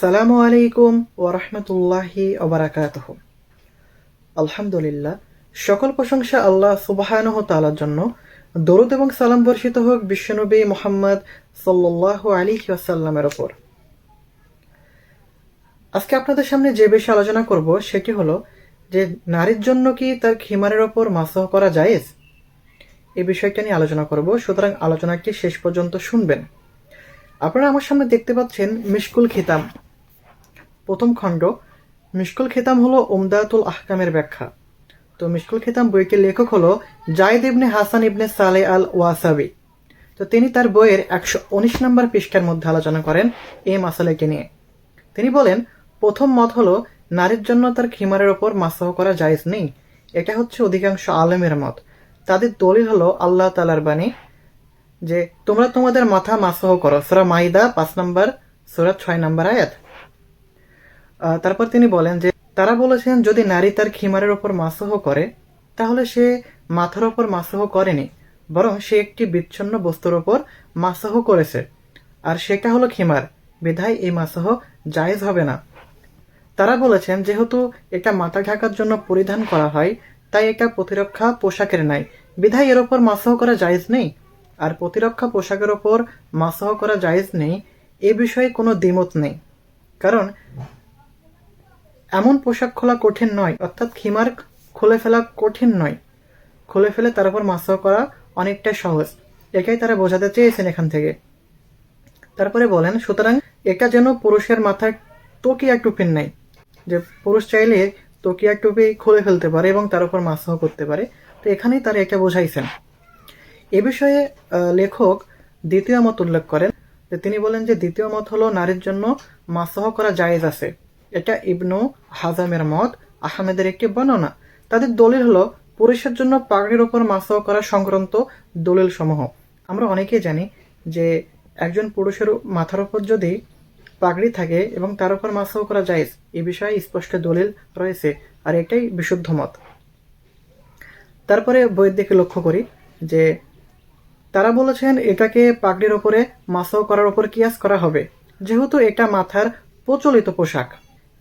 সালামু আলাইকুম ওরহমতুল্লাহি ওবরাকাতহ আলহামদুলিল্লাহ, সকল প্রশংসা আল্লাহ সুবাহানহ তালার জন্য। দরুদ এবং সালাম বর্ষিত হোক বিশ্বনবী মোহাম্মদ সাল্লাহ আলী ওয়াসাল্লামের ওপর আজকে আপনাদের সামনে যে বিষয়ে আলোচনা করব, সেটি হলো যে নারীর জন্য কি তার খিমারের ওপর মাসহ করা জায়েজ? এই বিষয়টা নিয়ে আলোচনা করব, সুতরাং আলোচনাটি শেষ পর্যন্ত শুনবেন। আপনারা আমার সামনে দেখতে পাচ্ছেন মিশকুল খিতাম। প্রথম খণ্ড, মিশকুল খিতাম হলো উমদাতুল আহকামের ব্যাখ্যা। তো মিশকুল খিতাম বইটির লেখক হলো জায়দ ইবনে হাসান ইবনে সালে আল ওয়াসাবি। তো তিনি তার বইয়ের একশো উনিশ নম্বর পৃষ্ঠার মধ্যে আলোচনা করেন এই মাসালাকে নিয়ে। তিনি বলেন, প্রথম মত হলো, নারীর জন্য তার খিমারের ওপর মাসাহ করা জায়েজ নেই। এটা হচ্ছে অধিকাংশ আলেমের মত। তাদের দলিল হলো আল্লাহ তালার বাণী, যে তোমরা তোমাদের মাথা মাসহ করো। সোরা মাইদা পাঁচ নম্বর, সোরা ছয় নম্বর আয়াত। তারপর তিনি বলেন যে, তারা বলেছেন, যদি নারী তার খিমারের ওপর মাসহ করে, তাহলে সে মাথার ওপর মাসহ করেনি, বরং সে একটি বিচ্ছন্ন বস্তুর ওপর মাসহ করেছে। আর সেটা হলো খিমার। বিধায় এই মাসহ জায়েজ হবে না। তারা বলেছেন, যেহেতু এটা মাথা ঢাকার জন্য পরিধান করা হয়, তাই এটা প্রতিরক্ষা পোশাকের নাই। বিধায় এর ওপর মাসহ করা জায়েজ নেই। আর প্রতিরক্ষা পোশাকের ওপর মাসহ করা জায়েজ নেই, এ বিষয়ে কোনো দ্বিমত নেই। কারণ এমন পোশাক খোলা কঠিন নয়, অর্থাৎ খিমার খুলে ফেলা কঠিন নয়। খুলে ফেলে তার উপর মাসহ করা অনেকটা সহজ। এটাই তারা বোঝাতে চেয়েছেন এখান থেকে। তারপরে বলেন, সুতরাং এটা যেন পুরুষের মাথায় তকিয়া টুপির নাই যে পুরুষ চাইলে তকিয়া টুপি খুলে ফেলতে পারে এবং তার উপর মাসহ করতে পারে। তো এখানেই তারা এটা বোঝাইছেন। এ বিষয়ে লেখক দ্বিতীয় মত উল্লেখ করেন। তিনি বলেন যে দ্বিতীয় মত হলো নারীর জন্য মাসহ করা জায়েজ আছে। এটা ইবনু হাজামের মত, আহমেদের একটি বর্ণনা। তাদের দলিল হলো, পুরুষের জন্য পাগড়ির ওপর মাসাও করা সংক্রান্ত দলিল সমূহ আমরা অনেকেই জানি যে একজন পুরুষের মাথার উপর যদি পাগড়ি থাকে এবং তার উপর মাসাও করা যায় এ বিষয়ে স্পষ্ট দলিল রয়েছে, আর এটাই বিশুদ্ধ মত। তারপরে বইয়ের দিকে লক্ষ্য করি যে তারা বলেছেন, এটাকে পাগড়ির ওপরে মাসাও করার ওপর কিয়াস করা হবে। যেহেতু এটা মাথার প্রচলিত পোশাক।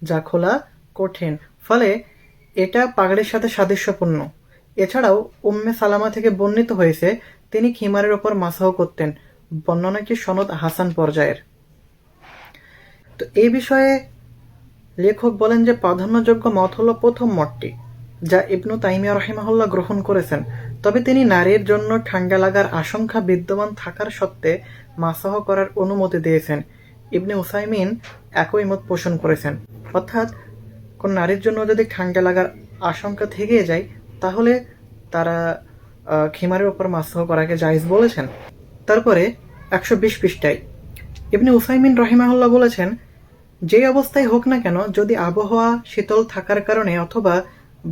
যা খোলা কঠিন। ফলে এটা পাগড়ির সাথে সাদৃশ্যপূর্ণ। এছাড়াও উম্মে সালামা থেকে বর্ণিত হয়েছে, তিনি খিমারের ওপর মাসাহ করতেন বর্ণনাটি সনদ হাসান পর্যায়ের। তো এই বিষয়ে লেখক বলেন যে প্রাধান্যযোগ্য মত হল প্রথম মতটি, যা ইবনু তাইমিয়া রহিমাহুল্লাহ গ্রহণ করেছেন। তবে তিনি নারীর জন্য ঠান্ডা লাগার আশঙ্কা বিদ্যমান থাকার সত্ত্বে মাসাহ করার অনুমতি দিয়েছেন। ইবনে উসাইমিন একই মত পোষণ করেছেন। অর্থাৎ কোন নারীর জন্য যদি ঠান্ডা লাগার আশঙ্কা থেকে যায়, তাহলে তারা খিমারের ওপর মাসাহ করাকে জায়েজ বলেছেন। তারপরে একশো বিশ পৃষ্ঠায় ইবনে উসাইমিন রহিমাহুল্লাহ বলেছেন, যে অবস্থায় হোক না কেন, যদি আবহাওয়া শীতল থাকার কারণে অথবা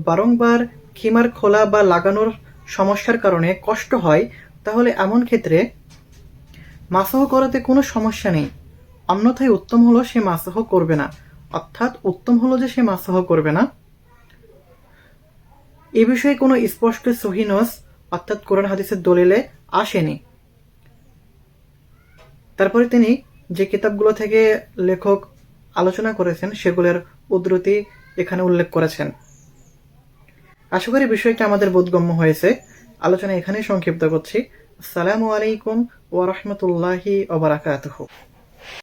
বারংবার খিমার খোলা বা লাগানোর সমস্যার কারণে কষ্ট হয়, তাহলে এমন ক্ষেত্রে মাসহ করাতে কোনো সমস্যা নেই। অন্যথায় উত্তম হলো সে মাসহ করবে না। অর্থাৎ উত্তম হলো যে সে মাসহ করবে না। এ বিষয়ে কোনো স্পষ্ট সহিনস অর্থাৎ কোরআন হাদিসের দলিলে আসেনি। তারপরে তিনি যে কিতাবগুলো থেকে লেখক আলোচনা করেছেন, সেগুলোর উদ্ধৃতি এখানে উল্লেখ করেছেন। আশা করি বিষয়টা আমাদের বোধগম্য হয়েছে। আলোচনা এখানেই সংক্ষিপ্ত করছি। আসসালামু আলাইকুম ওয়া রাহমাতুল্লাহি ওয়া বারাকাতুহু।